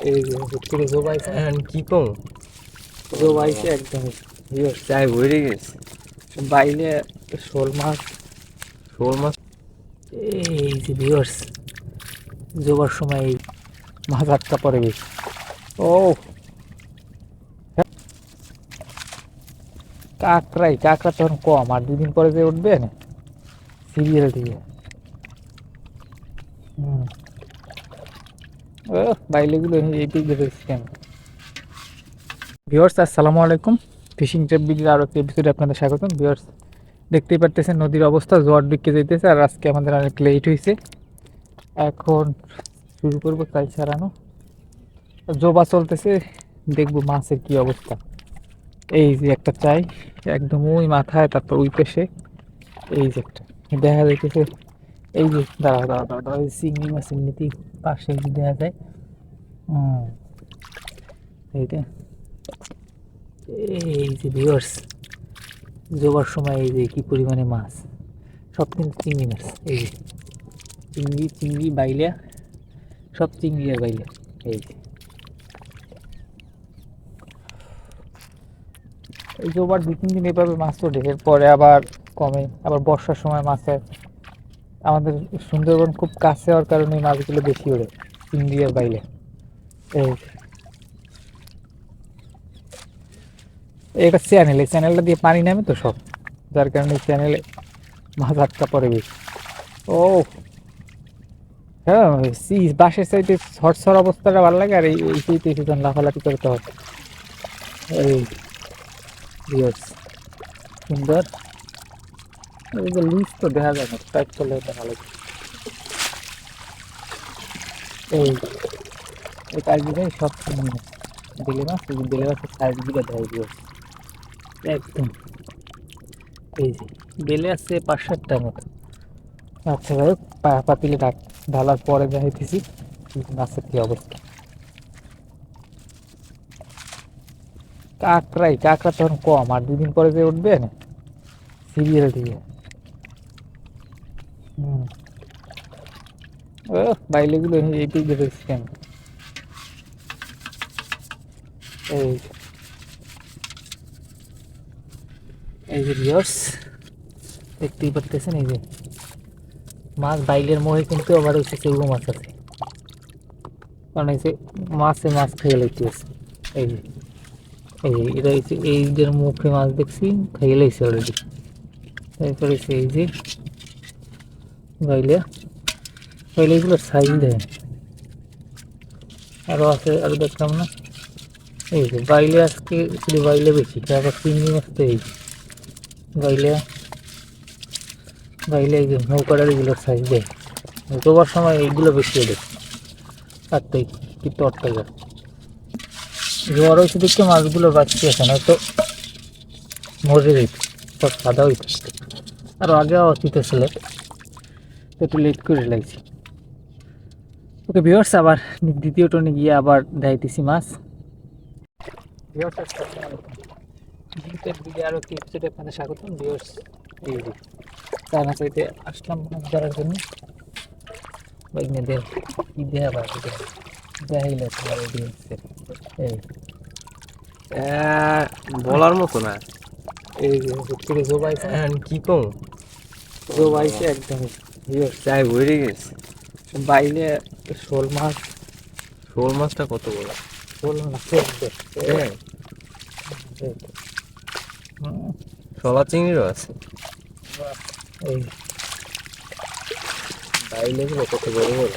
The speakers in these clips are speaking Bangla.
এই হুট করে জোবাইছে এখন কি কম? জোবাইছে একদম। চাই ভরে গেছে। বাইলে শোল মাছ। শোল মাছ? এই যে ভিউয়ার্স জোবার সময় এই মাছ আটকা পড়ে বেশ ও। কাঁকড়াই কাঁকড়া তখন কম। আর দুদিন পরে যে উঠবে না সিরিয়াল দিয়ে হুম। ও, বাইলেগুলো এই কেন ভিউয়ার্স আসসালামু আলাইকুম। ফিশিং ট্রিপ ভিডিওর আরও একটি এপিসোডে আপনাদের স্বাগতম। ভিউয়ার্স দেখতেই পারতেছেন নদীর অবস্থা, জোয়ার দিকে যেতেছে আর আজকে আমাদের অনেক লেট হয়েছে এখন শুরু করব কাজ ছাড়ানো। জোবা চলতেছে, দেখব মাছের কি অবস্থা। এই যে একটা চাই, একদম ওই মাথায়, তারপর ওই পেশে। এই যে একটা, দেখা যাইতেছে এই যে দাঁড়া দাঁড়া দাঁড়া দাঁড়া এই চিংড়ি মাছের নীতি পাশে যদি দেখা যায় এইটা এই যে ভিউয়ার্স জোবার সময় এই যে কি পরিমাণে মাছ, সব কিন্তু চিংড়ি মাছ, এই যে, চিংড়ি চিংড়ি বাইলিয়া সব চিংড়ি আর বাইলিয়া এই যে, এই জোবার দু তিন দিন এভাবে মাছ ওঠে, এরপরে আবার কমে, আবার বর্ষার সময় মাছের আমাদের সুন্দরবন খুব কাছে হওয়ার কারণে মাছগুলো বেশি ওড়ে, ইন্ডিয়ার বাইলে এই। এটা চ্যানেল, এই চ্যানেলটা দিয়ে পানি নামে তো সব, যার কারণে চ্যানেলে মাছ আটকা পড়ে বেশি। ও হ্যাঁ বাসের সাইডে ঝরঝর অবস্থাটা ভালো লাগে, আর এই এই শীতে সেজন লাফালাফি করতে হবে এই সুন্দর। যে লিস্ট তো দেখা যায় না টাইপ করলে এটা ভালো এই এই কাজগুলোই সব না দিলে মাছ দিলে মাছের সাইজগুলো দেয় ভিউয়ার্স একদম। এই যে বেলে আছে পাঁচ সাতটার মতো। আচ্ছা হোক পা- পাতিলে ডাক ঢালার পরে দেখাইতেছি মাছের কি অবস্থা। কাঁকড়াই, কাঁকড়া তখন কম, আর দুদিন পরে যে উঠবে না সিরিয়াল দিয়ে। হুম। ও বাইলেগুলো এই দিক দেখেছি কেন? এই। এই যে ভিউয়ার্স দেখতেই পারতেছেন এই যে। মাছ বাইলের মোহে কিন্তু আবার হচ্ছে চেউগো মাছ আছে। কারণ এই যে মাছে মাছ খেয়ে লাইতেছে এই যে। এই যে, এটা হচ্ছে এই যে মুখে মাছ দেখছি খেয়ে লাইছে অলরেডি তারপরে এই যে বাইলে বাইলে এগুলো সাইজ দেয়। আরও আছে আরও দেখলাম না। এই যে বাইলে আজকে শুধু বাইলে বেশি তারপর চিংড়ি মাছ তো এই। বাইলে বাইলে এই যে নৌকাটার এগুলো সাইজ দেয়। তোবার সময় এইগুলো বেশি দেয় আর তাই কিন্তু অট্টাই জোয়ার হয়েছে দেখতে মাছগুলো বাঁচতে আছে না তো মরে যেত, সব সাদা হইতে আর আগে অতীত ছিল। তো একটু লেট করে লাগছি। ওকে ভিওর্স আবার দ্বিতীয় টনে গিয়ে আবার দেখাইতেছি মাছ। জিতের দিকে আরও একটি এপিসোডে আপনাদের স্বাগতম। ভিওর্স এই যে চায়না আসলাম মাছ ধরার জন্য। বৈজ্ঞানিকদের কি দেয়া বা দেখাইলে তোমার এই বলার মতো না। এই যে জোবাইছে কি কম? জোবাইছে একদম ভিউয়ার্স চাই ভরে গেছে। বাইলে শোল মাছ। শোল মাছটা কত বড় শোল মাছ। হ্যাঁ। শলা চিংড়িরও আছে? এই। বাইলে কত বড় বড়।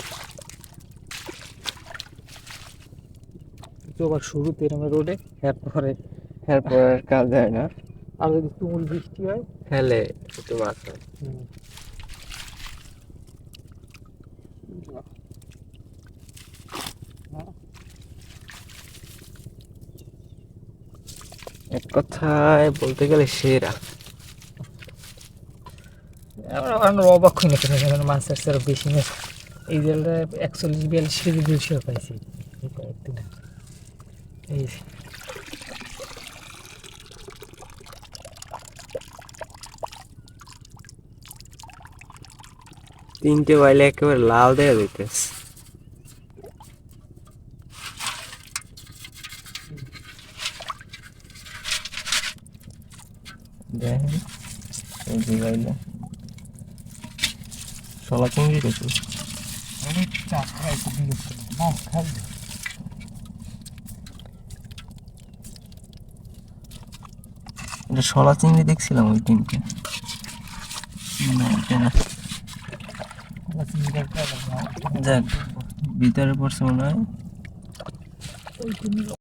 তো আবার শুরুতে এরকম রোডে এরপরে এরপর আর কাজ যায় না। আর যদি তুমুল বৃষ্টি হয়? ফেলে একটু মাছ হয় এক কথায় বলতে গেলে সেরা। আমরা অবাক হয়ে গেছে এখানে মাছ আসছে আরও বেশি মাছ এই জলটা একচল্লিশ বিয়াল্লিশ কেজি দুইশো পাইছি। এই কয়েকদিনে এই তিনটে বাইলে একেবারে লাল দেয়া দিতেছে দেখেন এটা শলা চিংড়ি দেখছিলাম ওই দিনকে না এটা না আমরা চিংড়িটার খাইলাম না। যাক, ভিতরে পড়ছে মনে হয়